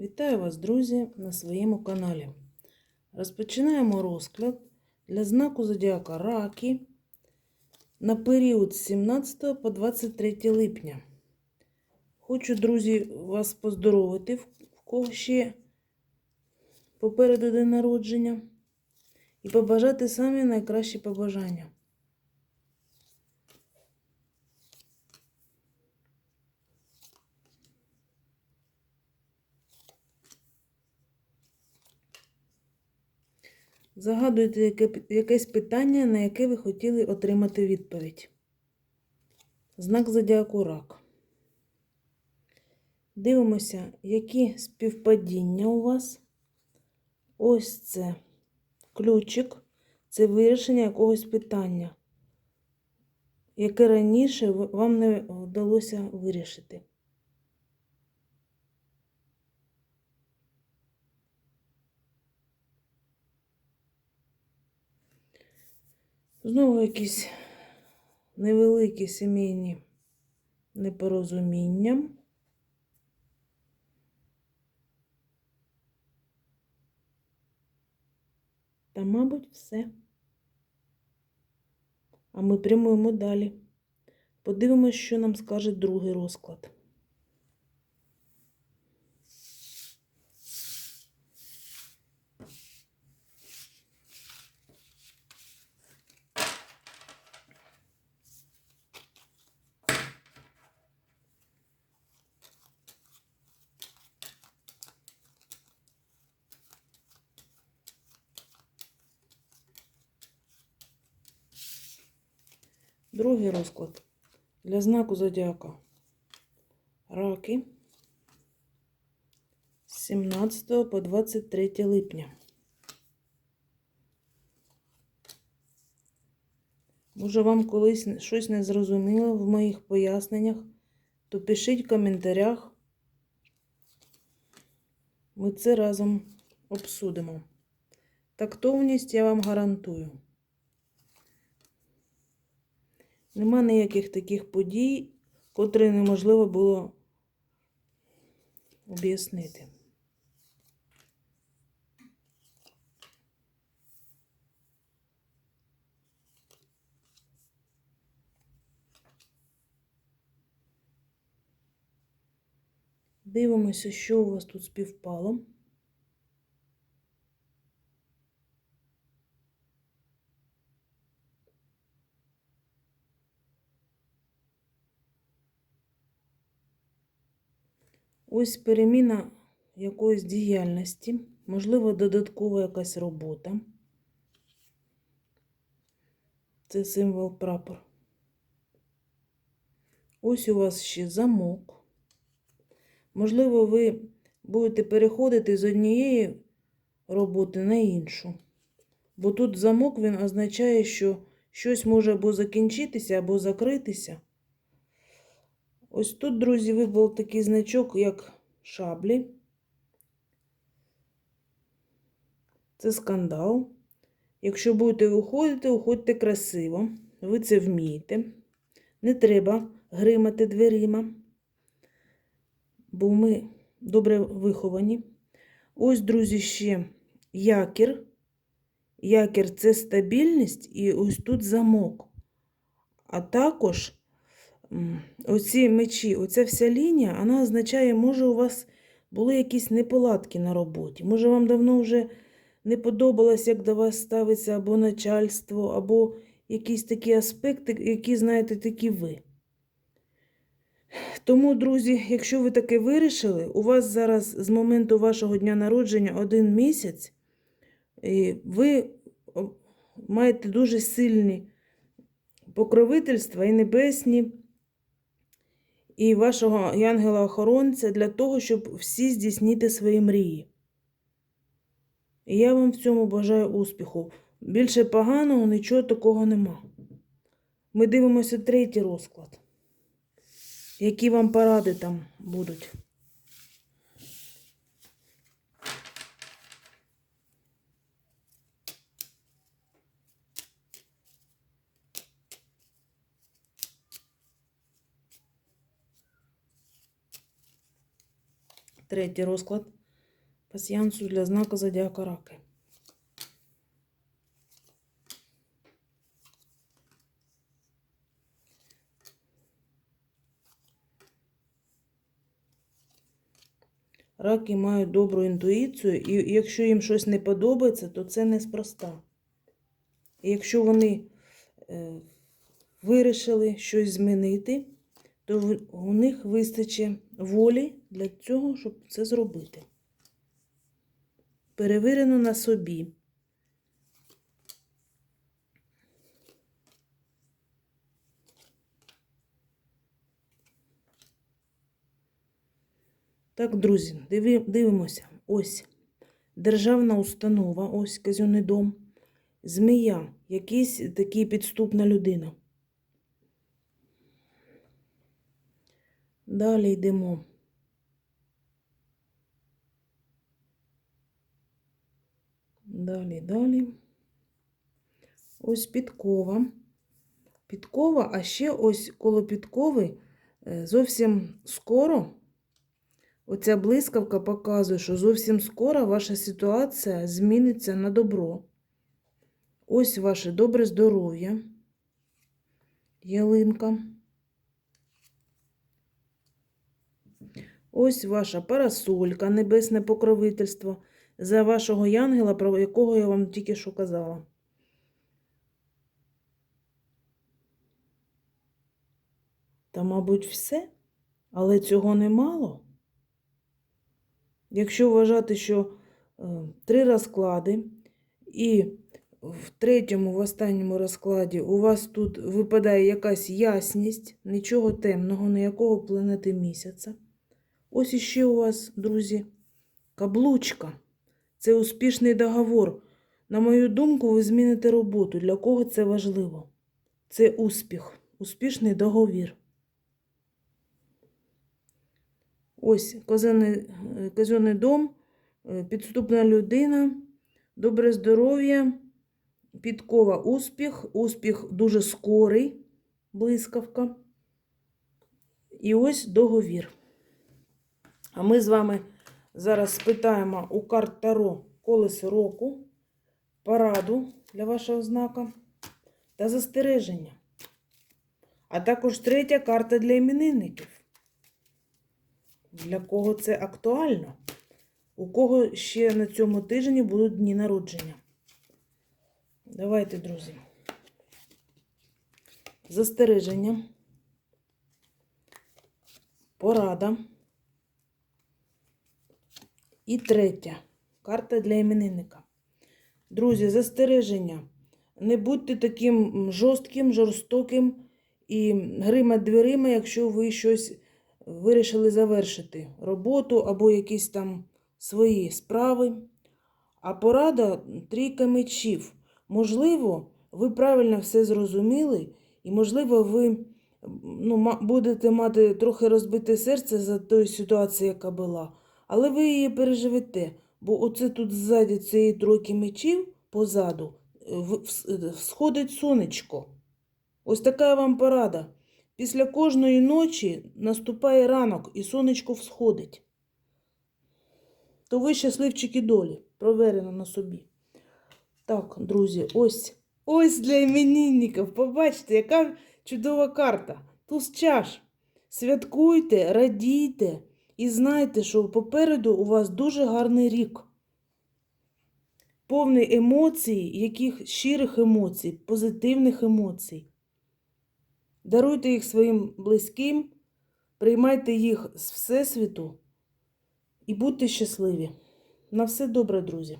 Вітаю вас, друзі, на своєму каналі. Розпочинаємо розклад для знаку Зодіака Раки на період з 17 по 23 липня. Хочу, друзі, вас поздоровити, в кого ще попереду день народження, і побажати самі найкращі побажання. Загадуйте яке, якесь питання, на яке ви хотіли отримати відповідь. Знак зодіаку рак. Дивимося, які співпадіння у вас. Ось це ключик. Це вирішення якогось питання, яке раніше вам не вдалося вирішити. Знову якісь невеликі сімейні непорозуміння. Та, мабуть, все. А ми прямуємо далі. Подивимось, що нам скаже другий розклад. Другий розклад для знаку зодіака. Раки з 17 по 23 липня. Може, вам колись щось не зрозуміло в моїх поясненнях, то пишіть в коментарях. Ми це разом обсудимо. Тактовність я вам гарантую. Нема ніяких таких подій, котрі неможливо було об'яснити. Дивимося, що у вас тут співпало. Ось переміна якоїсь діяльності, можливо, додаткова якась робота. Це символ прапор. Ось у вас ще замок. Можливо, ви будете переходити з однієї роботи на іншу. Бо тут замок він означає, що щось може або закінчитися, або закритися. Ось тут, друзі, випав такий значок, як шаблі. Це скандал. Якщо будете виходити, уходьте красиво. Ви це вмієте. Не треба гримати дверима, бо ми добре виховані. Ось, друзі, ще якір. Якір це стабільність і ось тут замок. А також оці мечі, оця вся лінія, вона означає, може, у вас були якісь неполадки на роботі. Може, вам давно вже не подобалось, як до вас ставиться або начальство, або якісь такі аспекти, які, знаєте, такі ви. Тому, друзі, якщо ви таке вирішили, у вас зараз з моменту вашого дня народження один місяць, і ви маєте дуже сильні покровительства і небесні і вашого ангела-охоронця для того, щоб всі здійснити свої мрії. І я вам в цьому бажаю успіху. Більше поганого нічого такого нема. Ми дивимося третій розклад. Які вам поради там будуть? Третій розклад Пасіянсу для знаку Зодіака Раки. Раки мають добру інтуїцію, і якщо їм щось не подобається, то це неспроста. І якщо вони е, вирішили щось змінити, то у них вистачить волі для цього, щоб це зробити. Перевірено на собі. Так, друзі, дивимося. Ось державна установа, ось казенний дом. Змія, якийсь такий підступна людина. Далі йдемо. Далі, далі. Ось підкова. Підкова, а ще ось коло підкови е, зовсім скоро. Оця блискавка показує, що зовсім скоро ваша ситуація зміниться на добро. Ось ваше добре здоров'я. Ялинка. Ось ваша парасолька, небесне покровительство за вашого янгела, про якого я вам тільки що казала. Та, мабуть, все, але цього немало. Якщо вважати, що е, три розклади, і в третьому, в останньому розкладі у вас тут випадає якась ясність, нічого темного, ніякого планети місяця. Ось іще у вас, друзі, каблучка. Це успішний договор. На мою думку, ви зміните роботу. Для кого це важливо? Це успіх, успішний договір. Ось казенний, е, дом, е, підступна людина, добре здоров'я, підкова успіх, успіх дуже скорий, блискавка. І ось договір. А ми з вами зараз спитаємо у карт Таро колесо року, параду для вашого знака та застереження. А також третя карта для іменинників. Для кого це актуально? У кого ще на цьому тижні будуть дні народження? Давайте, друзі. Застереження. Порада. І третя карта для іменинника. Друзі, застереження. Не будьте таким жорстким, жорстоким і грима дверима, якщо ви щось вирішили завершити роботу або якісь там свої справи. А порада трійка мечів. Можливо, ви правильно все зрозуміли, і, можливо, ви ну, будете мати трохи розбите серце за тою ситуацією, яка була. Але ви її переживете, бо оце тут ззаді цієї тройки мечів позаду е, вс- сходить сонечко. Ось така вам порада. Після кожної ночі наступає ранок і сонечко всходить. То ви щасливчики долі, проверено на собі. Так, друзі, ось. Ось для іменинників. Побачите, яка чудова карта. Туз чаш. Святкуйте, радійте і знайте, що попереду у вас дуже гарний рік. Повний емоцій, яких щирих емоцій, позитивних емоцій. Даруйте їх своїм близьким, приймайте їх з Всесвіту і будьте щасливі. На все добре, друзі!